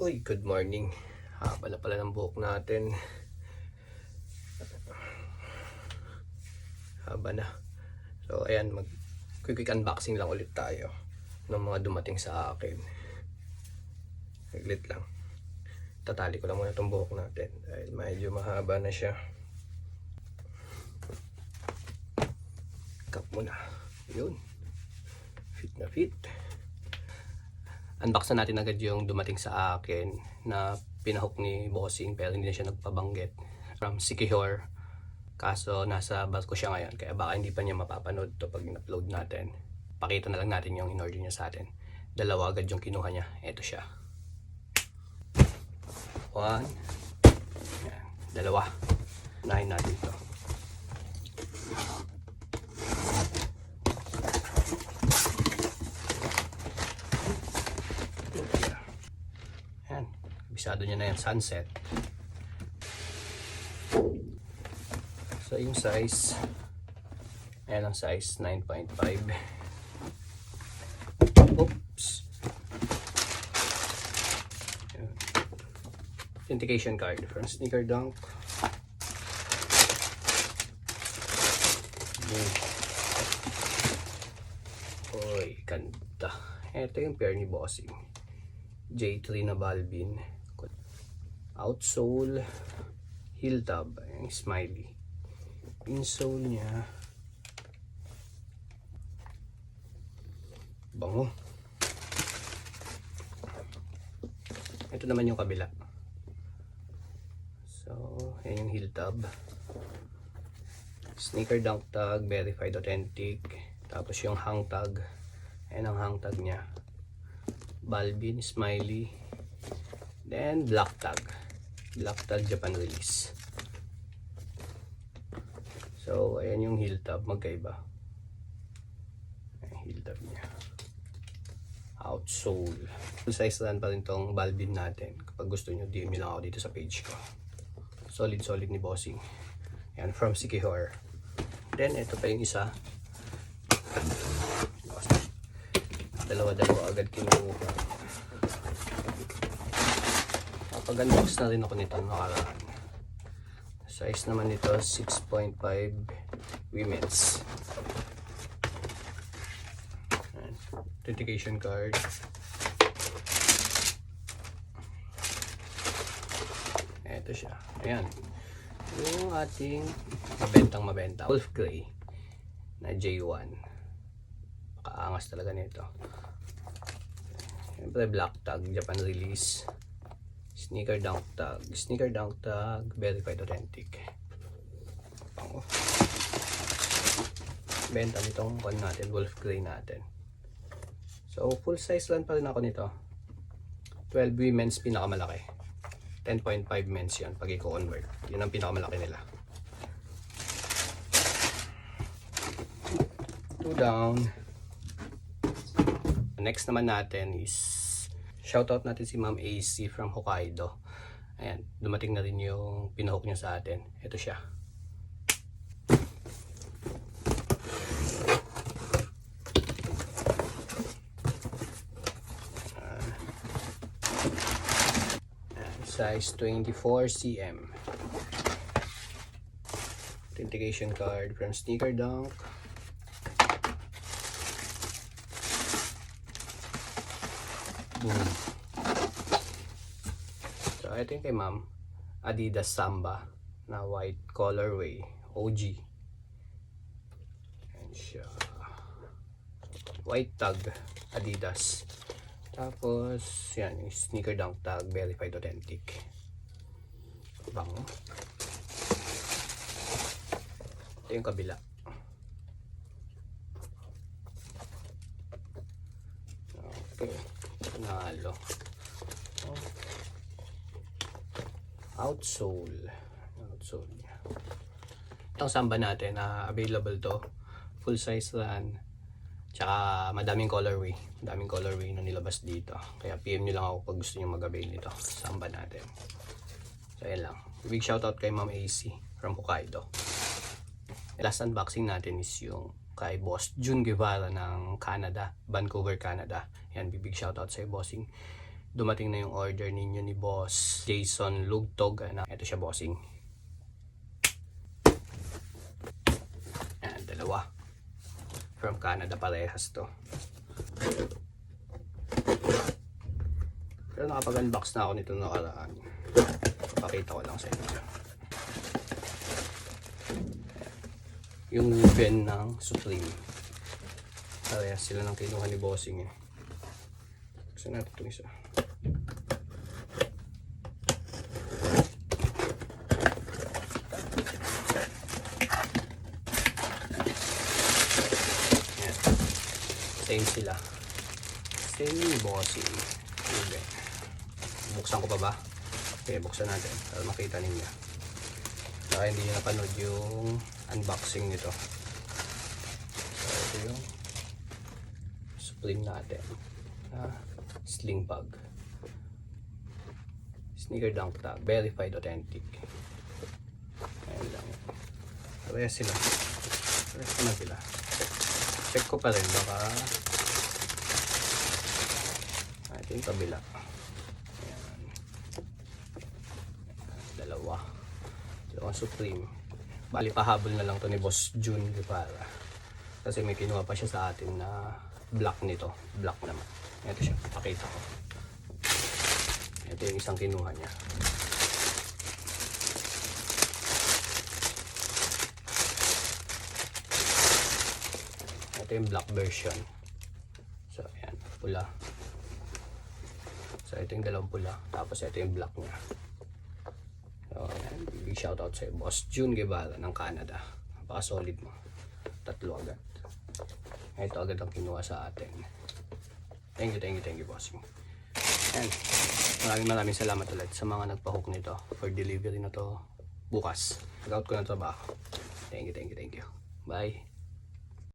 Uy, good morning. Haba na pala ng buhok natin. Haba na. So, ayan, mag quick, unboxing lang ulit tayo ng mga dumating sa akin. Saglit lang. Tatali ko lang muna itong buhok natin dahil medyo mahaba na siya. Cut muna. Yun. Fit na fit unbox na natin agad yung dumating sa akin na pinahok ni Bossing pero hindi na siya nagpabanggit. From Sikihor kaso nasa barko siya ngayon kaya baka hindi pa niya mapapanood to pag in-upload natin. Pakita na lang natin yung in-order niya sa atin. Dalawa agad yung kinuha niya. Eto siya. One. Yan, dalawa. Unahin natin to Yan. Bisado niya na yung sunset. So yung size, ayan ang size, 9.5. Oops. Authentication card from Sneaker Dunk. Oy, ganda. Ito yung pair ni Bossing. J3 na Balvin. Outsole, heel tab, yung smiley. Insole niya. Bango. Ito naman yung kabila. So, yan yung heel tab. Sneaker dunk tag, verified authentic. Tapos yung hang tag. Ayan ang hang tag niya. Balvin, Smiley. Then, Black Tag. Black Tag Japan release. So, ayan yung heel tab. Magkaiba. Heel tab niya. Outsole. Full size run pa rin tong Balvin natin. Kapag gusto nyo, DM nyo lang ako dito sa page ko. Solid, solid ni Bossing. Ayan, from Sikihor. Then, ito pa yung isa. Dalawa-dalawa agad kinuha. Kapag-unbox na rin ako nito nakaraan. Size naman nito 6.5 women's. Authentication card. Ito siya. Ayan. Yung ating mabentang mabenta. Wolf Grey na J1. Kaangas talaga nito. Siyempre black tag, Japan release. Sneaker dunk tag. Sneaker dunk tag, verified authentic. Pango. Benta nitong one natin, Wolf Grey natin. So, full size lang pa rin ako nito. 12 women's pinakamalaki. 10.5 men's yan pag i-convert. Yun ang pinakamalaki nila. Two down. Next naman natin is shoutout natin si Ma'am AC from Hokkaido. Ayan, dumating na rin yung pinahok niya sa atin. Ito siya. Size 24 cm. Authentication card from Sneaker Dunk. Boom. So, ito yung kay ma'am. Adidas Samba na white colorway. OG. Ayan siya. White tag. Adidas. Tapos, yan. Yung sneaker dunk tag. Verified authentic. Bango. Ito yung kabila. Okay. Nalo. Oh. Outsole. Outsole niya. Itong samba natin na available to. Full size run. Tsaka madaming colorway. Madaming colorway na nilabas dito. Kaya PM nyo lang ako pag gusto nyo mag-avail nito. Samba natin. So yan lang. Big shoutout kay Ma'am AC from Hokkaido. Last unboxing natin is yung kay Boss Jun Guevara ng Canada, Vancouver, Canada. Yan, big shoutout sa bossing. dumating na yung order ninyo ni Boss Jason Lugtog. Ano, ito siya, bossing. Yan, dalawa. From Canada parehas to. Pero nakapag-unbox na ako nito nakaraan. Pakita ko lang sa inyo. Yung pen ng Supreme. Parehas sila ng kinuha ni Bossing eh. Gusto natin itong isa. Yan. Same sila. Same Bossing. Okay. Buksan ko pa ba? Okay, buksan natin para makita ninyo. Baka hindi nyo napanood yung unboxing nito. So, ito yung Supreme natin na sling bag. Sneaker dunk tag. Verified authentic. Ayan lang. Parehas sila. Parehas ko na sila. Check, check ko pa rin. Baka Ah, ito yung kabila. Ayan. Dalawa. Dalawang Supreme. Bali, pahabol na lang to ni Boss June Guevara. Kasi may kinuha pa siya sa atin na black nito. Black naman. Ito siya. Pakita ko. Ito yung isang kinuha niya. Ito yung black version. So, ayan. Pula. So, ito yung dalawang pula. Tapos, ito yung black niya. Big shoutout sa Boss June Guevara ng Canada. Napaka-solid mo. Tatlo agad. Ito agad ang kinuha sa atin. Thank you, thank you, thank you, bossing. Ayan. Maraming maraming salamat ulit sa mga nagpahook nito for delivery na to bukas. Pag-out ko ng trabaho. Thank you, thank you, thank you. Bye.